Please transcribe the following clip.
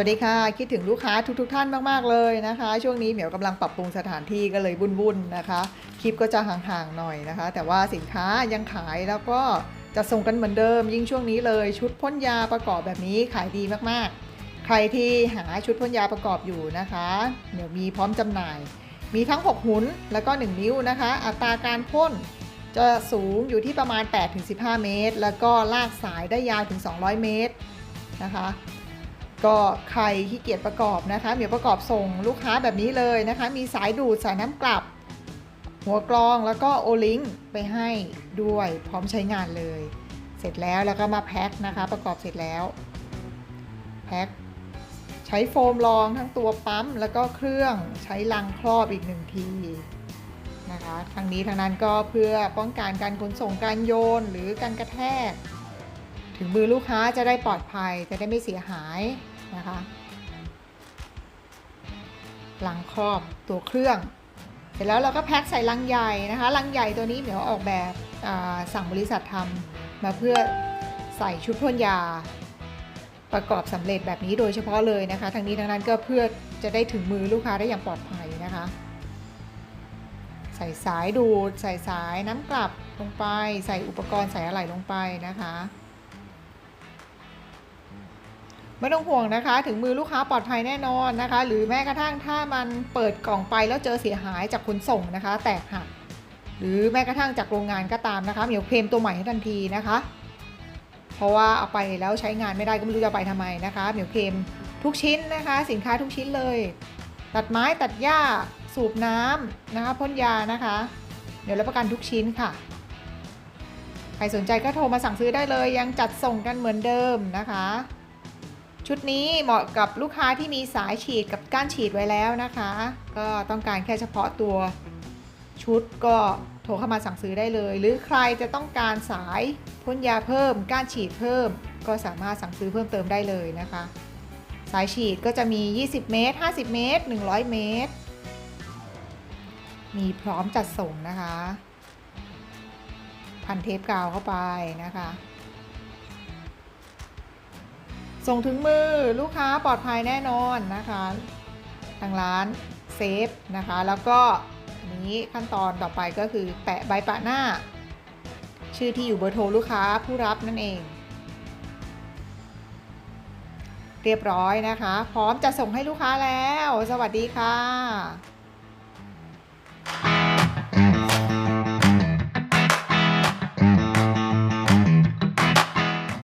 วัสดีค่ะ คิดถึงลูกค้าทุกๆทท่านมาก ๆ เลยนะคะ ช่วงนี้เหมียวกำลังปรับปรุงสถานที่ก็เลยวุ่นๆนะคะ คลิปก็จะห่างๆหน่อยนะคะ แต่ว่าสินค้ายังขายแล้วก็จะส่งกันเหมือนเดิม ยิ่งช่วงนี้เลยชุดพ่นยาประกอบแบบนี้ขายดีมากๆ ใครที่หาชุดพ่นยาประกอบอยู่นะคะเดี๋ยวมีพร้อมจำหน่าย มีทั้ง 6 หุนแล้วก็ 1 นิ้วนะคะ อัตราการพ่นจะสูงอยู่ที่ประมาณ 8-15 เมตร แล้วก็ลากสายได้ยาวถึง 200 เมตรนะคะ ก็ใครขี้เกียจประกอบนะคะเหมียวประกอบส่งลูกค้าแบบนี้เลยนะคะ มีสายดูดสายน้ำกลับ หัวกรองแล้วก็โอลิงไปให้ด้วยพร้อมใช้งานเลย เสร็จแล้วแล้วก็มาแพ็คนะคะ ประกอบเสร็จแล้วแพ็คใช้โฟมรองทั้งตัวปั๊ม แล้วก็เครื่องใช้ลังครอบอีกหนึ่งทีนะคะทั้งนี้ทั้งนั้นก็เพื่อป้องกันการขนส่งการโยนหรือการกระแทก ถึงมือลูกค้าจะได้ปลอดภัยจะได้ไม่เสียหาย นะคะลังครอบตัวเครื่อง เสร็จแล้วเราก็แพ็คใส่ลังใหญ่นะคะลังใหญ่ตัวนี้เดี๋ยวออกแบบสั่งบริษัททำมาเพื่อใส่ชุดพ่นยาประกอบสำเร็จแบบนี้โดยเฉพาะเลยนะคะทางนี้ทางนั้นก็เพื่อจะได้ถึงมือลูกค้าได้อย่างปลอดภัยนะคะ ใส่สายดูด ใส่สายน้ำกลับลงไป ใส่อุปกรณ์ใส่อะไหล่ลงไปนะคะ ไม่ต้องห่วงนะคะ ถึงมือลูกค้าปลอดภัยแน่นอนนะคะ หรือแม้กระทั่งถ้ามันเปิดกล่องไปแล้วเจอเสียหายจากขนส่งนะคะ แตกหักหรือแม้กระทั่งจากโรงงานก็ตามนะคะเหมียวเคลมตัวใหม่ให้ทันทีนะคะ เพราะว่าเอาไปแล้วใช้งานไม่ได้ก็ไม่รู้จะไปทำไมนะคะเหมียวเคลมทุกชิ้นนะคะ สินค้าทุกชิ้นเลย ตัดไม้ตัดหญ้าสูบน้ำนะคะพ่นยานะคะ เดี๋ยวรับประกันทุกชิ้นค่ะใครสนใจก็โทรมาสั่งซื้อได้เลย ยังจัดส่งกันเหมือนเดิมนะคะ ชุดนี้เหมาะกับลูกค้าที่มีสายฉีดกับก้านฉีดไว้แล้วนะคะ ก็ต้องการแค่เฉพาะตัวชุดก็โทรเข้ามาสั่งซื้อได้เลย หรือใครจะต้องการสายพ่นยาเพิ่ม ก้านฉีดเพิ่ม ก็สามารถสั่งซื้อเพิ่มเติมได้เลยนะคะ สายฉีดก็จะมี 20 เมตร 50 เมตร 100 เมตร มีพร้อมจัดส่งนะคะ พันเทปกาวเข้าไปนะคะ ส่งถึงมือลูกค้าปลอดภัยแน่นอนนะคะ ทางร้านเซฟนะคะ แล้วก็อันี้ขั้นตอนต่อไปก็คือแปะใบปะหน้า ชื่อที่อยู่เบอร์โทรลูกค้าผู้รับนั่นเอง เรียบร้อยนะคะ พร้อมจะส่งให้ลูกค้าแล้ว สวัสดีค่ะ